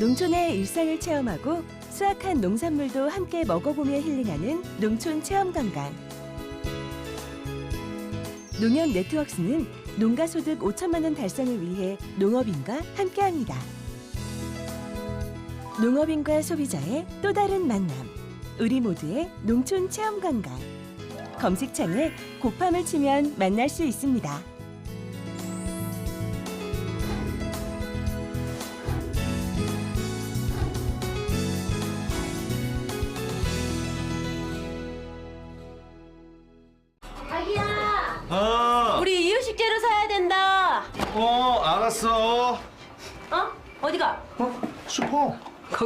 농촌의 일상을 체험하고 수확한 농산물도 함께 먹어보며 힐링하는 농촌 체험 관광. 농협 네트워크스는 농가 소득 5천만 원 달성을 위해 농업인과 함께합니다. 농업인과 소비자의 또 다른 만남. 우리 모두의 농촌 체험 관광. 검색창에 곱함을 치면 만날 수 있습니다.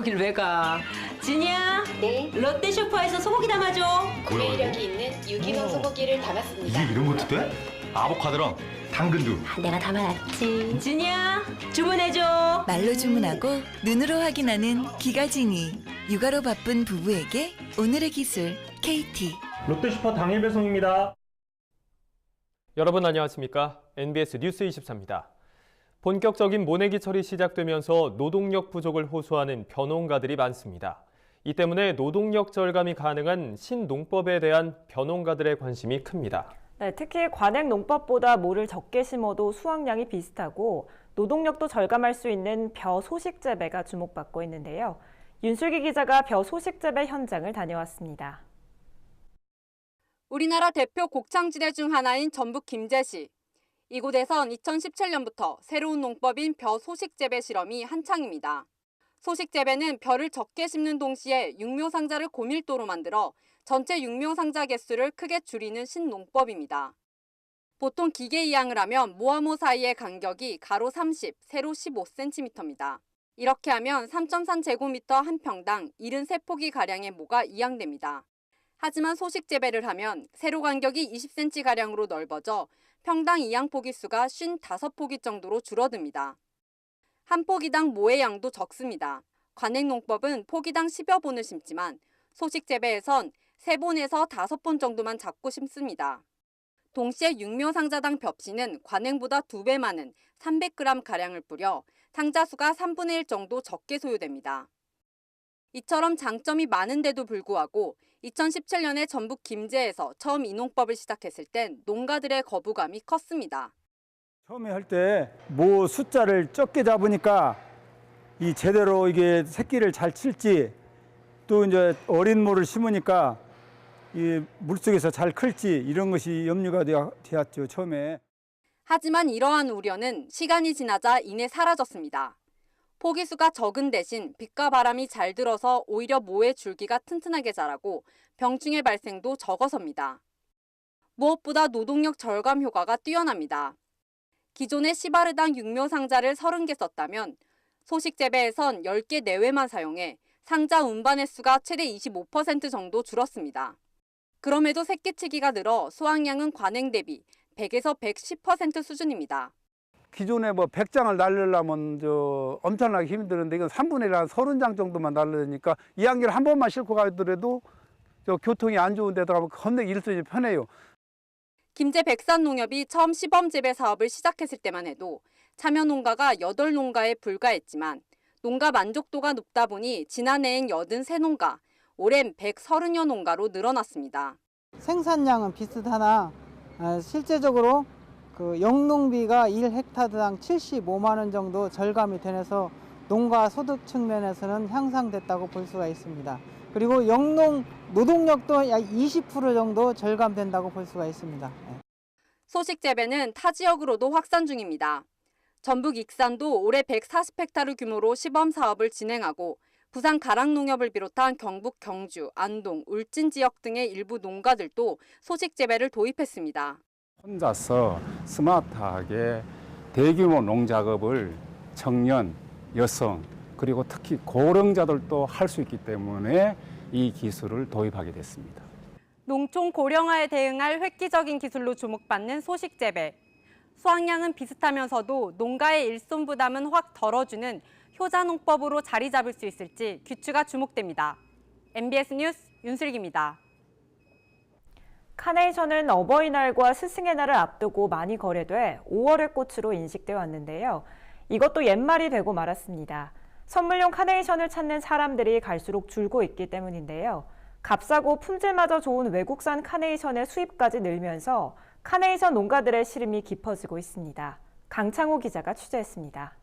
거길 왜 가? 진이야, 네, 롯데 슈퍼에서 소고기 담아줘. 구매력이 있는 유기농 소고기를 담았습니다. 이게 이런 것도 돼? 아보카도랑 당근도. 내가 담아놨지. 진이야, 주문해줘. 말로 주문하고 눈으로 확인하는 기가진이 육아로 바쁜 부부에게 오늘의 기술 KT 롯데슈퍼 당일 배송입니다. 여러분 안녕하십니까? NBS 뉴스 24입니다. 본격적인 모내기 철이 시작되면서 노동력 부족을 호소하는 변호인가들이 많습니다. 이 때문에 노동력 절감이 가능한 신농법에 대한 변호인가들의 관심이 큽니다. 네, 특히 관행 농법보다 모를 적게 심어도 수확량이 비슷하고 노동력도 절감할 수 있는 벼 소식 재배가 주목받고 있는데요. 윤슬기 기자가 벼 소식 재배 현장을 다녀왔습니다. 우리나라 대표 곡창지대 중 하나인 전북 김제시. 이곳에선 2017년부터 새로운 농법인 벼 소식 재배 실험이 한창입니다. 소식 재배는 벼를 적게 심는 동시에 육묘 상자를 고밀도로 만들어 전체 육묘 상자 개수를 크게 줄이는 신농법입니다. 보통 기계 이양을 하면 모아모 사이의 간격이 가로 30, 세로 15cm입니다. 이렇게 하면 3.3제곱미터 한 평당 73포기 가량의 모가 이양됩니다. 하지만 소식 재배를 하면 세로 간격이 20cm가량으로 넓어져 평당 이양 포기 수가 55포기 정도로 줄어듭니다. 한 포기당 모의 양도 적습니다. 관행농법은 포기당 10여 본을 심지만 소식 재배에선 3본에서 5본 정도만 잡고 심습니다. 동시에 육묘 상자당 벽지는 관행보다 2배 많은 300g 가량을 뿌려 상자 수가 3분의 1 정도 적게 소요됩니다. 이처럼 장점이 많은데도 불구하고 2017년에 전북 김제에서 처음 이 농법을 시작했을 땐 농가들의 거부감이 컸습니다. 처음에 할때모 숫자를 적게 잡으니까 이 제대로 이게 새끼를 잘 칠지 또 이제 어린 모를 심으니까 이 물속에서 잘 클지 이런 것이 염려가 되었죠 처음에. 하지만 이러한 우려는 시간이 지나자 이내 사라졌습니다. 포기수가 적은 대신 빛과 바람이 잘 들어서 오히려 모의 줄기가 튼튼하게 자라고 병충해 발생도 적어섭니다. 무엇보다 노동력 절감 효과가 뛰어납니다. 기존의 시바르당 육묘 상자를 30개 썼다면 소식 재배에선 10개 내외만 사용해 상자 운반 횟 수가 최대 25% 정도 줄었습니다. 그럼에도 새끼치기가 늘어 수확량은 관행 대비 100에서 110% 수준입니다. 기존에 뭐 100장을 날리려면 저 엄청나게 힘드는데 이건 3분의 1, 한 30장 정도만 날리니까 이 한개를 한 번만 싣고 가더라도 저 교통이 안 좋은 데다가 뭐 겁내 일선이 편해요. 김제 백산농협이 처음 시범 재배 사업을 시작했을 때만 해도 참여 농가가 8농가에 불과했지만 농가 만족도가 높다 보니 지난해엔 83농가, 올해는 130여 농가로 늘어났습니다. 생산량은 비슷하나 아, 실제적으로 그 영농비가 1헥타르당 75만 원 정도 절감이 되면서 농가 소득 측면에서는 향상됐다고 볼 수가 있습니다. 그리고 영농 노동력도 약 20% 정도 절감된다고 볼 수가 있습니다. 네. 소식 재배는 타 지역으로도 확산 중입니다. 전북 익산도 올해 140헥타르 규모로 시범 사업을 진행하고 부산 가락농협을 비롯한 경북 경주, 안동, 울진 지역 등의 일부 농가들도 소식 재배를 도입했습니다. 혼자서 스마트하게 대규모 농작업을 청년, 여성, 그리고 특히 고령자들도 할 수 있기 때문에 이 기술을 도입하게 됐습니다. 농촌 고령화에 대응할 획기적인 기술로 주목받는 소식 재배. 수확량은 비슷하면서도 농가의 일손 부담은 확 덜어주는 효자 농법으로 자리 잡을 수 있을지 귀추가 주목됩니다. MBS 뉴스 윤슬기입니다. 카네이션은 어버이날과 스승의 날을 앞두고 많이 거래돼 5월의 꽃으로 인식돼 왔는데요. 이것도 옛말이 되고 말았습니다. 선물용 카네이션을 찾는 사람들이 갈수록 줄고 있기 때문인데요. 값싸고 품질마저 좋은 외국산 카네이션의 수입까지 늘면서 카네이션 농가들의 시름이 깊어지고 있습니다. 강창호 기자가 취재했습니다.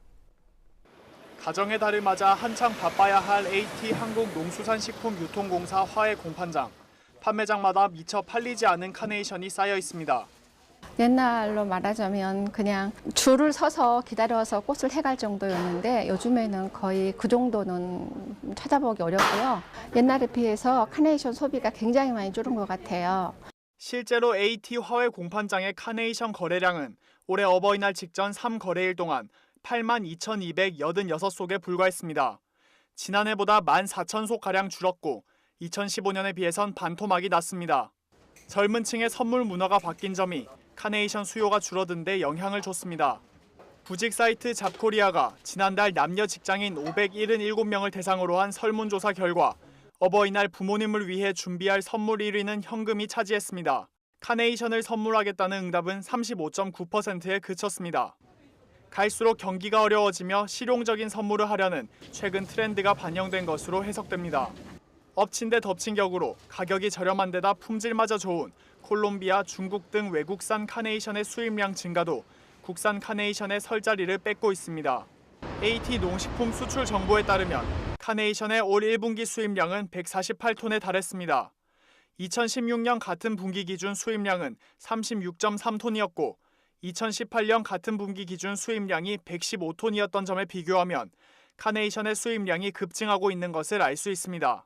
가정의 달을 맞아 한창 바빠야 할 AT 한국농수산식품유통공사 화해 공판장. 판매장마다 미처 팔리지 않은 카네이션이 쌓여 있습니다. 옛날로 말하자면 그냥 줄을 서서 기다려서 꽃을 해갈 정도였는데 요즘에는 거의 그 정도는 찾아보기 어렵고요. 옛날에 비해서 카네이션 소비가 굉장히 많이 줄은 것 같아요. 실제로 AT 화훼 공판장의 카네이션 거래량은 올해 어버이날 직전 3거래일 동안 8만 2,286속에 불과했습니다. 지난해보다 14,000속가량 줄었고 2015년에 비해선 반토막이 났습니다. 젊은 층의 선물 문화가 바뀐 점이 카네이션 수요가 줄어든 데 영향을 줬습니다. 구직 사이트 잡코리아가 지난달 남녀 직장인 577명을 대상으로 한 설문조사 결과 어버이날 부모님을 위해 준비할 선물 1위는 현금이 차지했습니다. 카네이션을 선물하겠다는 응답은 35.9%에 그쳤습니다. 갈수록 경기가 어려워지며 실용적인 선물을 하려는 최근 트렌드가 반영된 것으로 해석됩니다. 엎친 데 덮친 격으로 가격이 저렴한 데다 품질마저 좋은 콜롬비아, 중국 등 외국산 카네이션의 수입량 증가도 국산 카네이션의 설 자리를 뺏고 있습니다. AT 농식품 수출 정보에 따르면 카네이션의 올 1분기 수입량은 148톤에 달했습니다. 2016년 같은 분기 기준 수입량은 36.3톤이었고 2018년 같은 분기 기준 수입량이 115톤이었던 점에 비교하면 카네이션의 수입량이 급증하고 있는 것을 알 수 있습니다.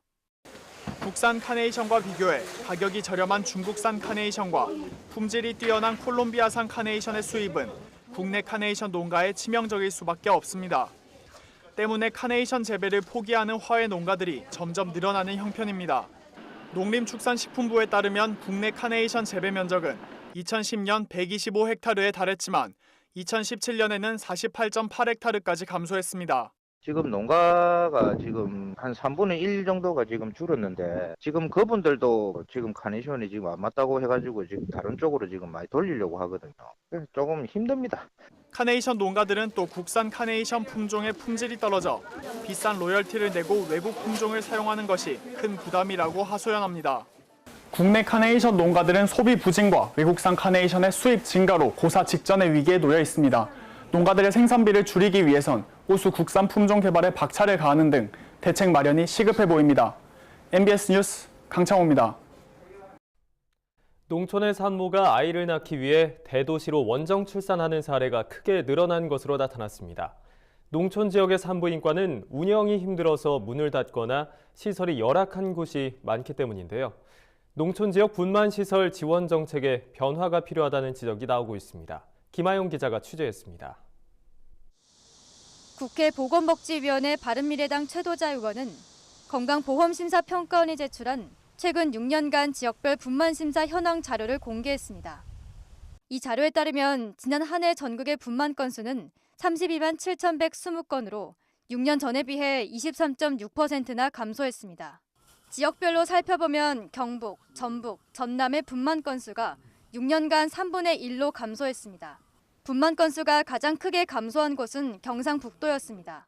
국산 카네이션과 비교해 가격이 저렴한 중국산 카네이션과 품질이 뛰어난 콜롬비아산 카네이션의 수입은 국내 카네이션 농가에 치명적일 수밖에 없습니다. 때문에 카네이션 재배를 포기하는 화훼 농가들이 점점 늘어나는 형편입니다. 농림축산식품부에 따르면 국내 카네이션 재배 면적은 2010년 125헥타르에 달했지만 2017년에는 48.8헥타르까지 감소했습니다. 지금 농가가 지금 한 3분의 1 정도가 지금 줄었는데 지금 그분들도 지금 카네이션이 지금 안 맞다고 해가지고 지금 다른 쪽으로 지금 많이 돌리려고 하거든요. 조금 힘듭니다. 카네이션 농가들은 또 국산 카네이션 품종의 품질이 떨어져 비싼 로열티를 내고 외국 품종을 사용하는 것이 큰 부담이라고 하소연합니다. 국내 카네이션 농가들은 소비 부진과 외국산 카네이션의 수입 증가로 고사 직전의 위기에 놓여 있습니다. 농가들의 생산비를 줄이기 위해선 호수 국산 품종 개발에 박차를 가하는 등 대책 마련이 시급해 보입니다. MBS 뉴스 강창호입니다. 농촌의 산모가 아이를 낳기 위해 대도시로 원정 출산하는 사례가 크게 늘어난 것으로 나타났습니다. 농촌 지역의 산부인과는 운영이 힘들어서 문을 닫거나 시설이 열악한 곳이 많기 때문인데요. 농촌 지역 분만 시설 지원 정책에 변화가 필요하다는 지적이 나오고 있습니다. 김아용 기자가 취재했습니다. 국회 보건복지위원회 바른미래당 최도자 의원은 건강보험심사평가원이 제출한 최근 6년간 지역별 분만심사 현황 자료를 공개했습니다. 이 자료에 따르면 지난 한 해 전국의 분만 건수는 32만 7,120건으로 6년 전에 비해 23.6%나 감소했습니다. 지역별로 살펴보면 경북, 전북, 전남의 분만 건수가 6년간 3분의 1로 감소했습니다. 분만 건수가 가장 크게 감소한 곳은 경상북도였습니다.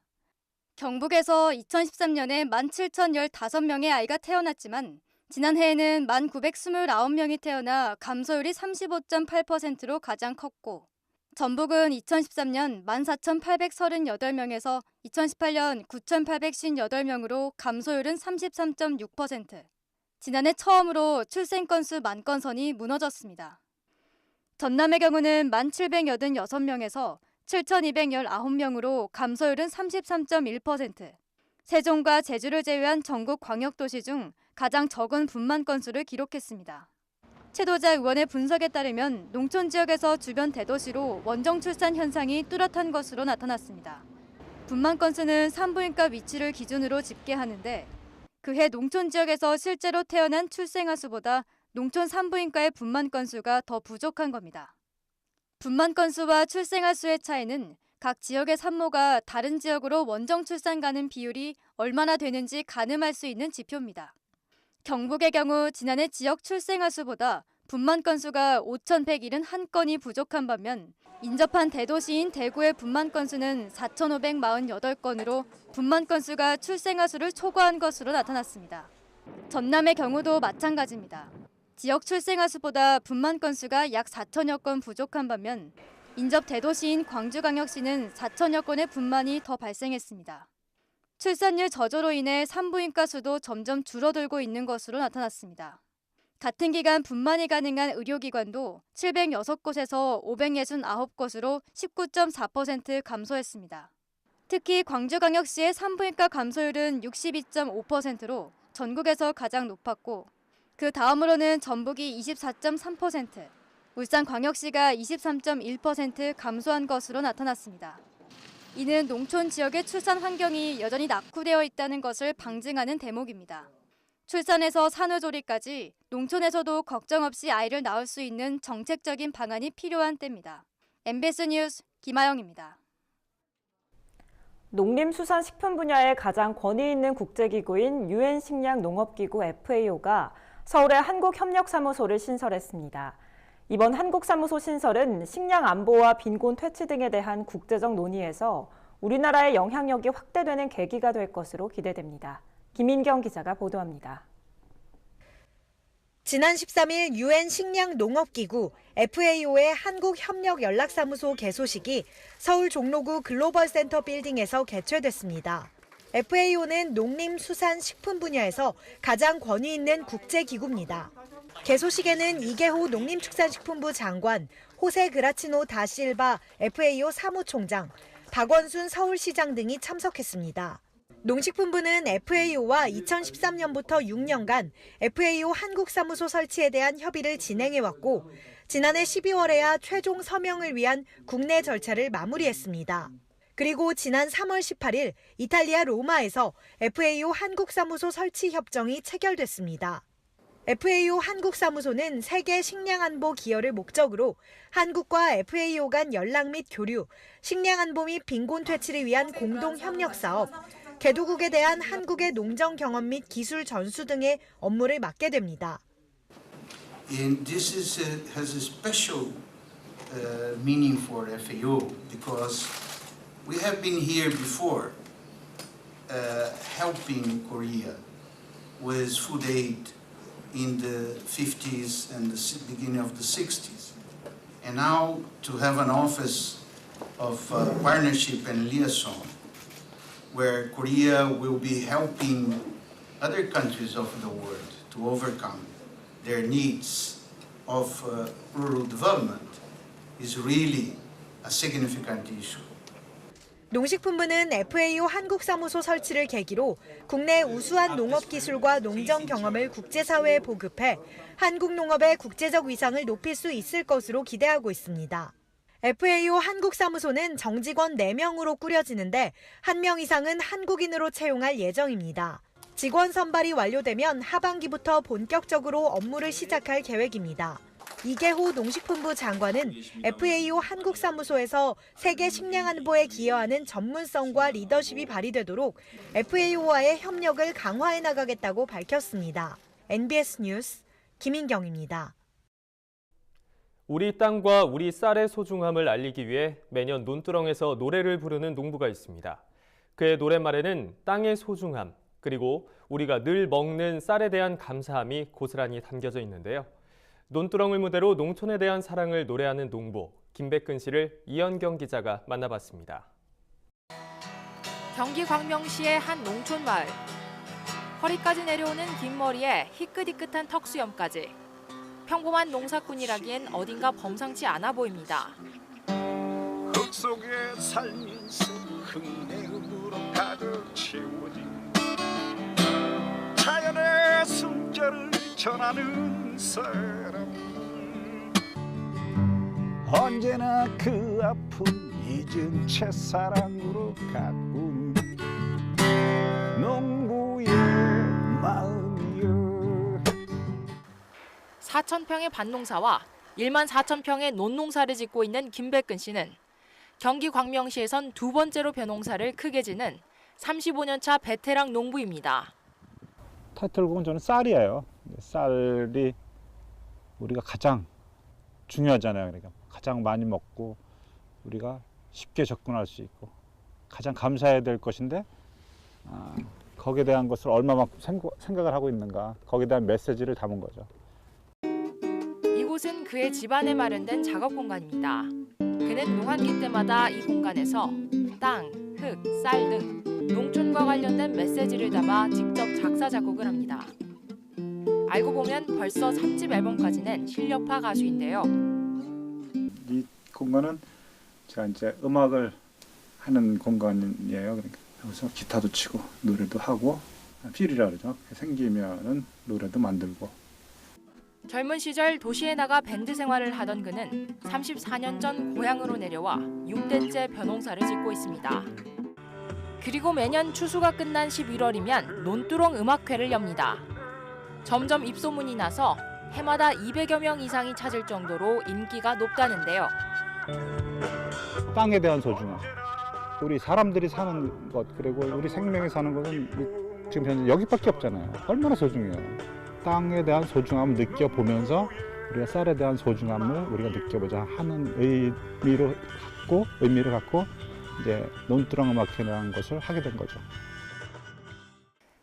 경북에서 2013년에 17,015명의 아이가 태어났지만 지난해에는 1,929명이 태어나 감소율이 35.8%로 가장 컸고 전북은 2013년 14,838명에서 2018년 9,858명으로 감소율은 33.6%. 지난해 처음으로 출생 건수 만 건선이 무너졌습니다. 전남의 경우는 1,786명에서 7,219명으로 감소율은 33.1%. 세종과 제주를 제외한 전국 광역도시 중 가장 적은 분만 건수를 기록했습니다. 최도자 의원의 분석에 따르면 농촌 지역에서 주변 대도시로 원정 출산 현상이 뚜렷한 것으로 나타났습니다. 분만 건수는 산부인과 위치를 기준으로 집계하는데 그해 농촌 지역에서 실제로 태어난 출생아 수보다 농촌 산부인과의 분만 건수가 더 부족한 겁니다. 분만 건수와 출생아 수의 차이는 각 지역의 산모가 다른 지역으로 원정 출산 가는 비율이 얼마나 되는지 가늠할 수 있는 지표입니다. 경북의 경우 지난해 지역 출생아 수보다 분만 건수가 5,171건이 부족한 반면 인접한 대도시인 대구의 분만 건수는 4,548건으로 분만 건수가 출생아 수를 초과한 것으로 나타났습니다. 전남의 경우도 마찬가지입니다. 지역 출생아 수보다 분만 건수가 약 4천여 건 부족한 반면 인접 대도시인 광주광역시는 4천여 건의 분만이 더 발생했습니다. 출산율 저조로 인해 산부인과 수도 점점 줄어들고 있는 것으로 나타났습니다. 같은 기간 분만이 가능한 의료기관도 706곳에서 569곳으로 19.4% 감소했습니다. 특히 광주광역시의 산부인과 감소율은 62.5%로 전국에서 가장 높았고 그 다음으로는 전북이 24.3%, 울산광역시가 23.1% 감소한 것으로 나타났습니다. 이는 농촌 지역의 출산 환경이 여전히 낙후되어 있다는 것을 방증하는 대목입니다. 출산에서 산후조리까지 농촌에서도 걱정 없이 아이를 낳을 수 있는 정책적인 방안이 필요한 때입니다. MBS 뉴스 김아영입니다. 농림수산식품 분야의 가장 권위 있는 국제기구인 유엔 식량 농업기구 FAO가 서울에 한국협력사무소를 신설했습니다. 이번 한국사무소 신설은 식량 안보와 빈곤 퇴치 등에 대한 국제적 논의에서 우리나라의 영향력이 확대되는 계기가 될 것으로 기대됩니다. 김인경 기자가 보도합니다. 지난 13일 유엔 식량 농업기구 FAO의 한국협력연락사무소 개소식이 서울 종로구 글로벌센터 빌딩에서 개최됐습니다. FAO는 농림수산식품 분야에서 가장 권위 있는 국제기구입니다. 개소식에는 이계호 농림축산식품부 장관, 호세 그라치노 다실바 FAO 사무총장, 박원순 서울시장 등이 참석했습니다. 농식품부는 FAO와 2013년부터 6년간 FAO 한국사무소 설치에 대한 협의를 진행해왔고 지난해 12월에야 최종 서명을 위한 국내 절차를 마무리했습니다. 그리고 지난 3월 18일 이탈리아 로마에서 FAO 한국사무소 설치 협정이 체결됐습니다. FAO 한국사무소는 세계 식량안보 기여를 목적으로 한국과 FAO 간 연락 및 교류, 식량안보 및 빈곤 퇴치를 위한 공동 협력 사업, 개도국에 대한 한국의 농정 경험 및 기술 전수 등의 업무를 맡게 됩니다. And this is a, has a special uh, meaning for FAO because we have been here before uh, helping Korea with food aid in the 50s and the beginning of the 60s. And now to have an office of uh, partnership and liaison where Korea will be helping other countries of the world to overcome their needs of uh, rural development is really a significant issue. 농식품부는 FAO 한국사무소 설치를 계기로 국내 우수한 농업 기술과 농정 경험을 국제사회에 보급해 한국 농업의 국제적 위상을 높일 수 있을 것으로 기대하고 있습니다. FAO 한국사무소는 정직원 4명으로 꾸려지는데 1명 이상은 한국인으로 채용할 예정입니다. 직원 선발이 완료되면 하반기부터 본격적으로 업무를 시작할 계획입니다. 이계호 농식품부 장관은 FAO 한국사무소에서 세계 식량 안보에 기여하는 전문성과 리더십이 발휘되도록 FAO와의 협력을 강화해 나가겠다고 밝혔습니다. NBS 뉴스 김인경입니다. 우리 땅과 우리 쌀의 소중함을 알리기 위해 매년 논두렁에서 노래를 부르는 농부가 있습니다. 그의 노랫말에는 땅의 소중함, 그리고 우리가 늘 먹는 쌀에 대한 감사함이 고스란히 담겨져 있는데요. 논두렁을 무대로 농촌에 대한 사랑을 노래하는 농부 김백근 씨를 이현경 기자가 만나봤습니다. 경기 광명시의 한 농촌 마을. 허리까지 내려오는 긴 머리에 희끗희끗한 턱수염까지. 평범한 농사꾼이라기엔 어딘가 범상치 않아 보입니다. 흙 속에 살면서 흥내음으로 가득 채워진 자연의 숨결을 전하는 사람 언제나 그 아픔 잊은 채 사랑으로 가꾼 농부의 마음이여 4천 평의 밭농사와 1만 4천 평의 논농사를 짓고 있는 김백근 씨는 경기 광명시에선 두 번째로 벼농사를 크게 지는 35년 차 베테랑 농부입니다. 타이틀곡은 저는 쌀이에요. 쌀이 우리가 가장 중요하잖아요. 그러니까 가장 많이 먹고 우리가 쉽게 접근할 수 있고 가장 감사해야 될 것인데 아, 거기에 대한 것을 얼마만큼 생각- 생각을 하고 있는가 거기에 대한 메시지를 담은 거죠. 이곳은 그의 집안에 마련된 작업 공간입니다. 그는 농한기 때마다 이 공간에서 땅, 흙, 쌀 등 농촌과 관련된 메시지를 담아 직접 작사 작곡을 합니다. 알고 보면 벌써 3집 앨범까지 낸 실력파 가수인데요. 이 공간은 제가 이제 음악을 하는 공간이에요. 그러니까 여기서 기타도 치고 노래도 하고 필이라 그러죠. 생기면은 노래도 만들고 젊은 시절 도시에 나가 밴드 생활을 하던 그는 34년 전 고향으로 내려와 6대째 벼농사를 짓고 있습니다. 그리고 매년 추수가 끝난 11월이면 논두렁 음악회를 엽니다. 점점 입소문이 나서 해마다 200여 명 이상이 찾을 정도로 인기가 높다는데요. 땅에 대한 소중함. 우리 사람들이 사는 것 그리고 우리 생명이 사는 것은 이- 지금 현재 여기밖에 없잖아요. 얼마나 소중해요. 땅에 대한 소중함을 느껴보면서 우리가 쌀에 대한 소중함을 우리가 느껴보자 하는 의미로 갖고 의미를 갖고 이제 논두렁 음악회라는 것을 하게 된 거죠.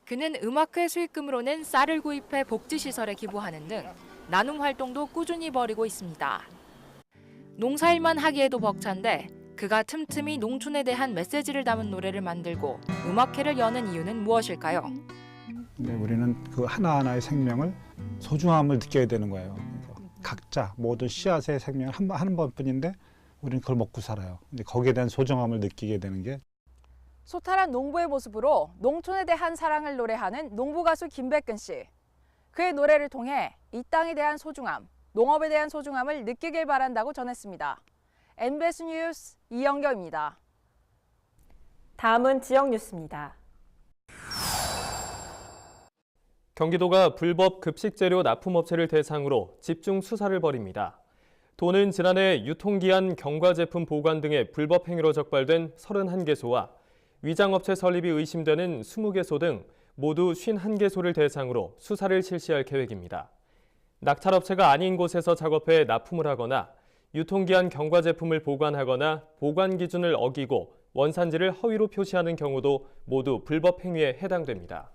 그는 음악회 수익금으로는 쌀을 구입해 복지시설에 기부하는 등 나눔 활동도 꾸준히 벌이고 있습니다. 농사일만 하기에도 벅찬데 그가 틈틈이 농촌에 대한 메시지를 담은 노래를 만들고 음악회를 여는 이유는 무엇일까요? 근데 우리는 그 하나하나의 생명을 소중함을 느껴야 되는 거예요. 각자 모든 씨앗의 생명을 한, 번- 한 번뿐인데 우리는 그걸 먹고 살아요. 이제 거기에 대한 소중함을 느끼게 되는 게 소탈한 농부의 모습으로 농촌에 대한 사랑을 노래하는 농부 가수 김백근 씨. 그의 노래를 통해 이 땅에 대한 소중함, 농업에 대한 소중함을 느끼길 바란다고 전했습니다. NBS 뉴스 이영경입니다. 다음은 지역 뉴스입니다. 경기도가 불법 급식 재료 납품 업체를 대상으로 집중 수사를 벌입니다. 도는 지난해 유통기한 경과 제품 보관 등의 불법 행위로 적발된 31개소와 위장업체 설립이 의심되는 20개소 등 모두 51개소를 대상으로 수사를 실시할 계획입니다. 낙찰업체가 아닌 곳에서 작업해 납품을 하거나 유통기한 경과 제품을 보관하거나 보관 기준을 어기고 원산지를 허위로 표시하는 경우도 모두 불법 행위에 해당됩니다.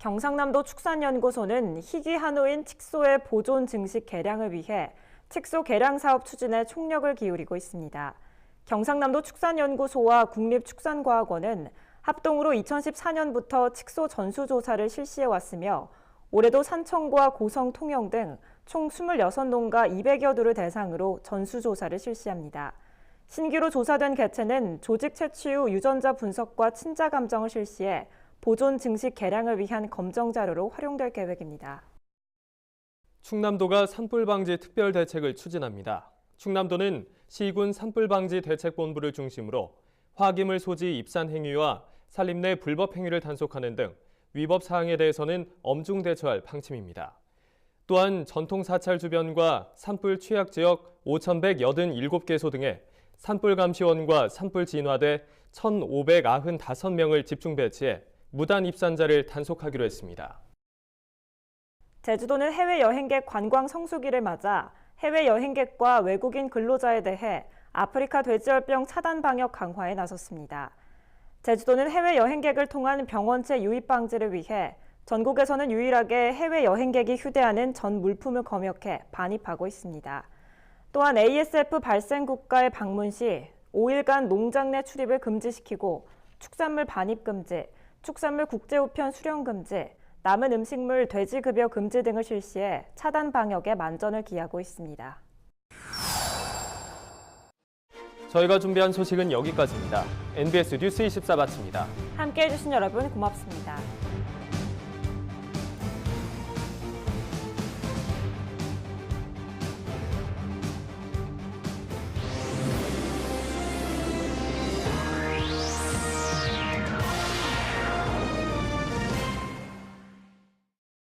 경상남도 축산연구소는 희귀 한우인 칙소의 보존 증식 개량을 위해 칙소 개량 사업 추진에 총력을 기울이고 있습니다. 경상남도 축산연구소와 국립축산과학원은 합동으로 2014년부터 칙소 전수조사를 실시해 왔으며 올해도 산청과 고성, 통영 등 총 26농가 200여 두를 대상으로 전수조사를 실시합니다. 신규로 조사된 개체는 조직 채취 후 유전자 분석과 친자 감정을 실시해 보존 증식 개량을 위한 검정 자료로 활용될 계획입니다. 충남도가 산불 방지 특별 대책을 추진합니다. 충남도는 시군 산불 방지 대책본부를 중심으로 화기물 소지 입산 행위와 산림 내 불법 행위를 단속하는 등 위법 사항에 대해서는 엄중 대처할 방침입니다. 또한 전통 사찰 주변과 산불 취약 지역 5,187개소 등에 산불 감시원과 산불 진화대 1,595명을 집중 배치해 무단 입산자를 단속하기로 했습니다. 제주도는 해외 여행객 관광 성수기를 맞아 해외 여행객과 외국인 근로자에 대해 아프리카 돼지열병 차단 방역 강화에 나섰습니다. 제주도는 해외 여행객을 통한 병원체 유입 방지를 위해 전국에서는 유일하게 해외 여행객이 휴대하는 전 물품을 검역해 반입하고 있습니다. 또한 ASF 발생 국가에 방문 시 5일간 농장 내 출입을 금지시키고 축산물 반입 금지, 축산물 국제우편 수령 금지, 남은 음식물 돼지 급여 금지 등을 실시해 차단 방역에 만전을 기하고 있습니다. 저희가 준비한 소식은 여기까지입니다. NBS 뉴스 24 마칩니다. 함께해 주신 여러분 고맙습니다.